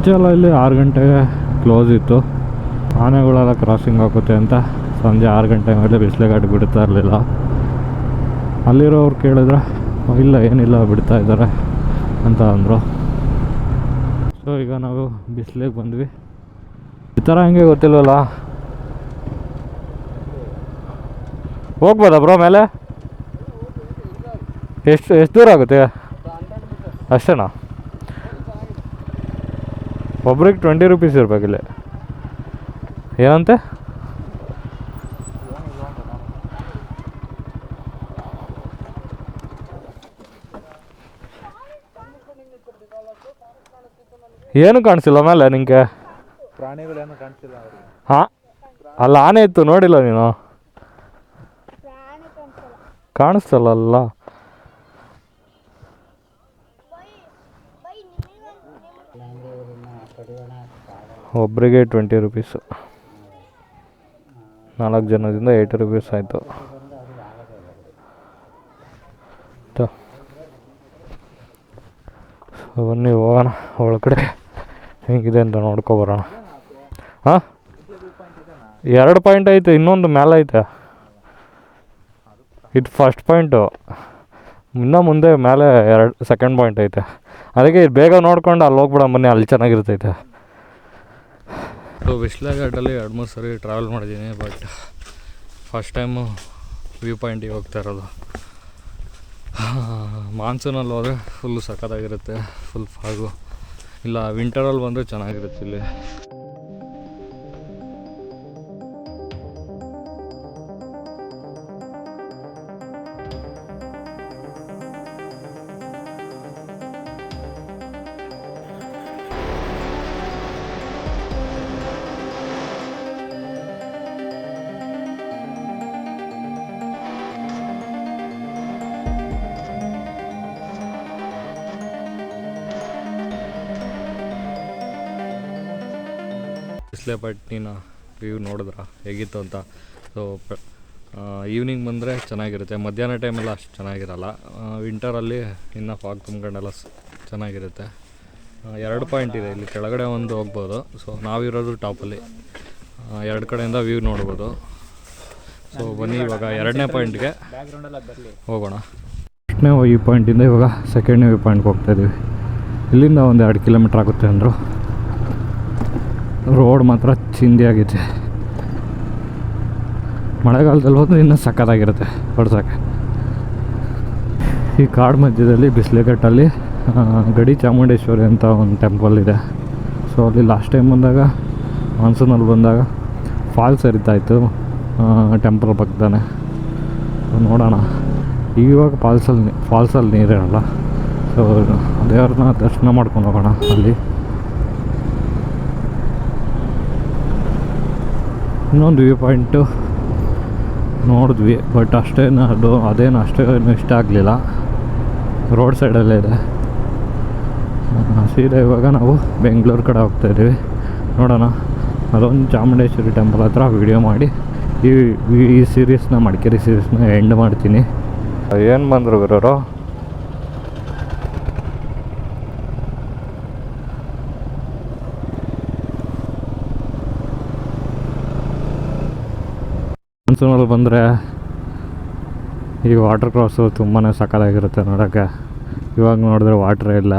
ಮುಂಚೆ ಎಲ್ಲ ಇಲ್ಲಿ ಆರು ಗಂಟೆಗೆ ಕ್ಲೋಸ್ ಇತ್ತು. ಆನೆಗಳೆಲ್ಲ ಕ್ರಾಸಿಂಗ್ ಆಗುತ್ತೆ ಅಂತ ಸಂಜೆ ಆರು ಗಂಟೆ ಮೇಲೆ ಬಿಸಿಲೆ ಗಾಡಿ ಬಿಡ್ತಾ ಇರಲಿಲ್ಲ. ಅಲ್ಲಿರೋರು ಕೇಳಿದ್ರೆ ಇಲ್ಲ, ಏನಿಲ್ಲ, ಬಿಡ್ತಾ ಇದ್ದಾರೆ ಅಂತ ಅಂದರು. ಸೊ ಈಗ ನಾವು ಬಿಸಿಲಿಗೆ ಬಂದ್ವಿ. ಈ ಥರ ಹಂಗೆ ಗೊತ್ತಿಲ್ವಲ್ಲ? ಹೋಗ್ಬೋದಾ ಬ್ರೋ ಮೇಲೆ? ಎಷ್ಟು ಎಷ್ಟು ದೂರ ಆಗುತ್ತೆ? ಅಷ್ಟೇನಾ? ಒಬ್ರಿಗೆ ಟ್ವೆಂಟಿ ರುಪೀಸ್ ಇರ್ಬೇಕಿಲ್ಲಿ. ಏನಂತೆ? ಏನು ಕಾಣಿಸಿಲ್ಲ ಮೇಲೆ ನಿಂಗೆ? ಪ್ರಾಣಿಗಳೇನು ಕಾಣಿಸಿಲ್ಲ ಹಾಂ? ಅಲ್ಲ ಆನೆ ಇತ್ತು ನೋಡಿಲ್ಲ ನೀನು? ಕಾಣಿಸ್ತಲ್ಲ ಅಲ್ಲ ಒಬ್ಬರಿಗೆ ಟ್ವೆಂಟಿ ರುಪೀಸು. ನಾಲ್ಕು ಜನದಿಂದ ಏಯ್ಟಿ ರುಪೀಸ್ ಆಯಿತು. ಬನ್ನಿ, ಹೋಗೋಣ. ಒಳಗಡೆ ಹೆಂಗಿದೆ ಅಂತ ನೋಡ್ಕೊಬರೋಣ ಹಾಂ? ಎರಡು ಪಾಯಿಂಟ್ ಐತೆ, ಇನ್ನೊಂದು ಮೇಲೆ ಐತೆ. ಇದು ಫಸ್ಟ್ ಪಾಯಿಂಟು ಇನ್ನೂ ಮುಂದೆ ಮೇಲೆ ಎರಡು ಸೆಕೆಂಡ್ ಪಾಯಿಂಟ್ ಐತೆ. ಅದಕ್ಕೆ ಬೇಗ ನೋಡ್ಕೊಂಡು ಅಲ್ಲಿ ಹೋಗ್ಬಿಡ ಬನ್ನಿ ಅಲ್ಲಿ ಚೆನ್ನಾಗಿರ್ತೈತೆ. ಸೊ ವಿಶ್ಲಾಘಾಟಲ್ಲಿ ಎರಡು ಮೂರು ಸರಿ ಟ್ರಾವೆಲ್ ಮಾಡಿದ್ದೀನಿ ಬಟ್ ಫಸ್ಟ್ ಟೈಮು ವ್ಯೂ ಪಾಯಿಂಟಿಗೆ ಹೋಗ್ತಾ ಇರೋದು. ಮಾನ್ಸೂನಲ್ಲಿ ಹೋದರೆ ಫುಲ್ಲು ಸಖತ್ತಾಗಿರುತ್ತೆ ಫುಲ್ ಫಾಗು ಇಲ್ಲ ವಿಂಟರಲ್ಲಿ ಬಂದರೆ ಚೆನ್ನಾಗಿರುತ್ತೆ ಇಲ್ಲಿ. ಬಿಸ್ಲೆಪಟ್ಟಿನ ವ್ಯೂ ನೋಡಿದ್ರ, ಹೇಗಿತ್ತು ಅಂತ. ಸೊ ಈವ್ನಿಂಗ್ ಬಂದರೆ ಚೆನ್ನಾಗಿರುತ್ತೆ. ಮಧ್ಯಾಹ್ನ ಟೈಮೆಲ್ಲ ಅಷ್ಟು ಚೆನ್ನಾಗಿರಲ್ಲ. ವಿಂಟರಲ್ಲಿ ಇನ್ನೂ ಫಾಗ್ ತುಂಬ್ಕೊಂಡೆಲ್ಲ ಚೆನ್ನಾಗಿರುತ್ತೆ. ಎರಡು ಪಾಯಿಂಟ್ ಇದೆ. ಇಲ್ಲಿ ಕೆಳಗಡೆ ಒಂದು ಹೋಗ್ಬೋದು. ಸೊ ನಾವಿರೋದು ಟಾಪಲ್ಲಿ ಎರಡು ಕಡೆಯಿಂದ ವ್ಯೂ ನೋಡ್ಬೋದು. ಸೊ ಬನ್ನಿ ಇವಾಗ ಎರಡನೇ ಪಾಯಿಂಟ್ಗೆ ಹೋಗೋಣ. ಫಸ್ಟ್ನೇ ವ್ಯೂ ಪಾಯಿಂಟಿಂದ ಇವಾಗ ಸೆಕೆಂಡ್ನೇ ವ್ಯೂ ಪಾಯಿಂಟ್ಗೆ ಹೋಗ್ತಾ ಇದ್ದೀವಿ ಇಲ್ಲಿಂದ ಒಂದು ಎರಡು ಕಿಲೋಮೀಟ್ರ್ ಆಗುತ್ತೆ ಅಂದರು. ರೋಡ್ ಮಾತ್ರ ಚಿಂದಿ ಆಗೈತೆ. ಮಳೆಗಾಲದಲ್ಲಿ ಹೋದ್ರೆ ಇನ್ನೂ ಸಕ್ಕತ್ತಾಗಿರುತ್ತೆ ಹೊಡ್ಸೋಕ್ಕೆ. ಈ ಕಾಡು ಮಧ್ಯದಲ್ಲಿ ಬಿಸಿಲೆಘಟ್ಟಲ್ಲಿ ಗಡಿ ಚಾಮುಂಡೇಶ್ವರಿ ಅಂತ ಒಂದು ಟೆಂಪಲ್ ಇದೆ. ಸೊ ಅಲ್ಲಿ ಲಾಸ್ಟ್ ಟೈಮ್ ಬಂದಾಗ, ಮಾನ್ಸೂನಲ್ಲಿ ಬಂದಾಗ ಫಾಲ್ಸ್ ಹರಿತಾಯಿತ್ತು ಟೆಂಪಲ್ ಪಕ್ಕದಾನೆ ನೋಡೋಣ. ಈವಾಗ ಫಾಲ್ಸಲ್ಲಿ ಫಾಲ್ಸಲ್ಲಿ ನೀರಿರಲ್ಲ ಸೊ ದೇವ್ರನ್ನ ದರ್ಶನ ಮಾಡ್ಕೊಂಡು ಹೋಗೋಣ ಅಲ್ಲಿ. ಇನ್ನೊಂದು ವ್ಯೂ ಪಾಯಿಂಟು ನೋಡಿದ್ವಿ, ಬಟ್ ಅಷ್ಟೇನು ಅದು ಅದೇನು ಅಷ್ಟೇನು ಇಷ್ಟ ಆಗಲಿಲ್ಲ. ರೋಡ್ ಸೈಡಲ್ಲೇ ಇದೆ. ಸೀದಾ ಇವಾಗ ನಾವು ಬೆಂಗಳೂರು ಕಡೆ ಹೋಗ್ತಾ ಇದ್ದೀವಿ. ನೋಡೋಣ ಅದೊಂದು ಚಾಮುಂಡೇಶ್ವರಿ ಟೆಂಪಲ್ ಹತ್ರ ವಿಡಿಯೋ ಮಾಡಿ. ಈ ಈ ಸೀರೀಸ್ನ ಮಡಿಕೇರಿ ಸೀರೀಸ್ನ ಎಂಡ್ ಮಾಡ್ತೀನಿ. ಏನು ಬಂದರು ಗುರವರು? ಮಾನ್ಸೂನಲ್ಲಿ ಬಂದರೆ ಈ ವಾಟರ್ ಕ್ರಾಸು ತುಂಬಾ ಸಕ್ಕತ್ತಾಗಿರುತ್ತೆ ನೋಡೋಕ್ಕೆ. ಇವಾಗ ನೋಡಿದ್ರೆ ವಾಟ್ರೇ ಇಲ್ಲ.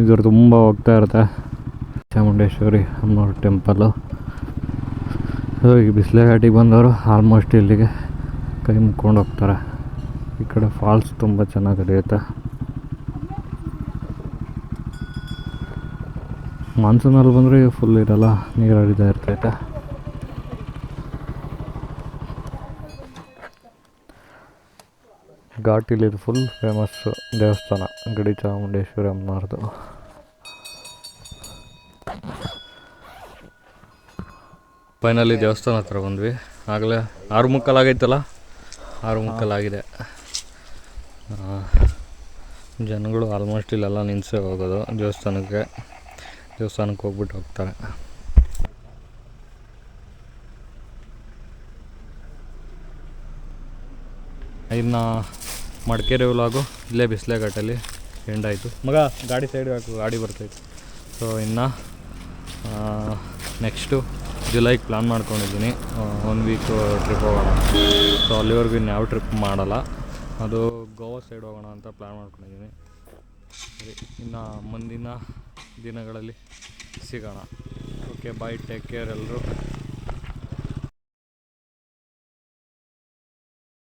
ಇದ್ರ ತುಂಬ ಹೋಗ್ತಾ ಇರುತ್ತೆ. ಚಾಮುಂಡೇಶ್ವರಿ ಅನ್ನೋ ಟೆಂಪಲ್ಲು ಸೊ ಈಗ ಬಿಸಿಲೆ ಬಂದವರು ಆಲ್ಮೋಸ್ಟ್ ಇಲ್ಲಿಗೆ ಕೈ ಮುಕ್ಕೊಂಡು ಹೋಗ್ತಾರೆ. ಈ ಕಡೆ ಫಾಲ್ಸ್ ತುಂಬ ಚೆನ್ನಾಗಿ ಹರಿಯುತ್ತೆ ಮಾನ್ಸೂನಲ್ಲಿ ಬಂದರೆ ಫುಲ್ ಇರಲ್ಲ ನೀರು ಹರಿತಾ ಇರ್ತೈತೆ. ಘಾಟಿಲಿ ಇದು ಫುಲ್ ಫೇಮಸ್ ದೇವಸ್ಥಾನ, ಗಡಿ ಚಾಮುಂಡೇಶ್ವರಿ ಅಮ್ಮನವ್ರದ್ದು. ಫೈನಲಿ ದೇವಸ್ಥಾನ ಹತ್ರ ಬಂದ್ವಿ. ಆಗಲೇ ಆರು ಮುಕ್ಕಲಾಗೈತಲ್ಲ ಆರು ಮುಕ್ಕಲಾಗಿದೆ ಜನಗಳು ಆಲ್ಮೋಸ್ಟ್ ಇಲ್ಲೆಲ್ಲ ನಿನ್ಸೇ ಹೋಗೋದು ದೇವಸ್ಥಾನಕ್ಕೆ. ದೇವಸ್ಥಾನಕ್ಕೆ ಹೋಗ್ಬಿಟ್ಟು ಹೋಗ್ತಾರೆ. ಇನ್ನು ಮಡಿಕೇರಿ ವ್ಲಾಗು ಇಲ್ಲೇ ಬಿಸಿಲೆ ಘಾಟಲ್ಲಿ ಎಂಡ್ ಆಯಿತು ಮಗ, ಗಾಡಿ ಸೈಡ್ ಹಾಕು, ಗಾಡಿ ಬರ್ತೈತೆ. ಸೊ ಇನ್ನು ನೆಕ್ಸ್ಟು ಜುಲೈಗೆ ಪ್ಲ್ಯಾನ್ ಮಾಡ್ಕೊಂಡಿದ್ದೀನಿ. ಒನ್ ವೀಕು ಟ್ರಿಪ್ ಹೋಗೋಣ. ಸೊ ಅಲ್ಲಿವರೆಗೂ ಯಾವ ಟ್ರಿಪ್ ಮಾಡಲ್ಲ. ಅದು ಗೋವಾ ಸೈಡ್ ಹೋಗೋಣ ಅಂತ ಪ್ಲ್ಯಾನ್ ಮಾಡ್ಕೊಂಡಿದ್ದೀನಿ. ಸರಿ, ಇನ್ನು ಮುಂದಿನ ದಿನಗಳಲ್ಲಿ ಸಿಗೋಣ. ಓಕೆ ಬಾಯ್ ಟೇಕ್ ಕೇರ್ ಎಲ್ಲರೂ